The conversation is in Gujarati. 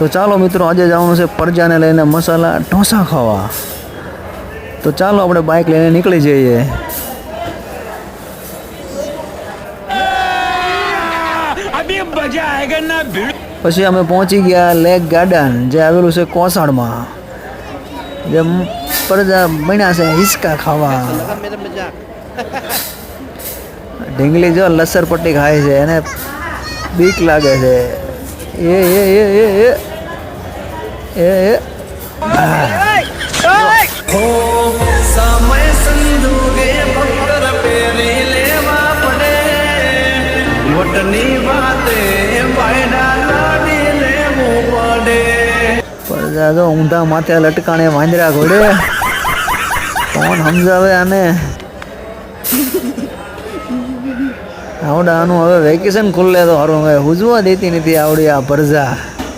તો ચાલો મિત્રો આજે જવાનું છે પરજાને લઈને મસાલા ઢોસા ખાવા. તો ચાલો આપણે બાઇક લઈને નીકળી જઈએ. પછી અમે પહોંચી ગયા લેક ગાર્ડન જે આવેલું છે કોસાણમાં જે પરજા બન્યા છે હિસકા ખાવા. ઢીંગલી જો લસરપટ્ટી ખાય છે એને બીક લાગે છે. એ એ એ એ એ. એ સમય પરજા જો ઊંધા માથે લટકાણે વાંદરા ઘોડે. કોણ સમજાવે આને? આવડાનું હવે વેકેશન ખુલ્લે તો સારું હવે હુજવા દેતી નથી આવડી આ પરજા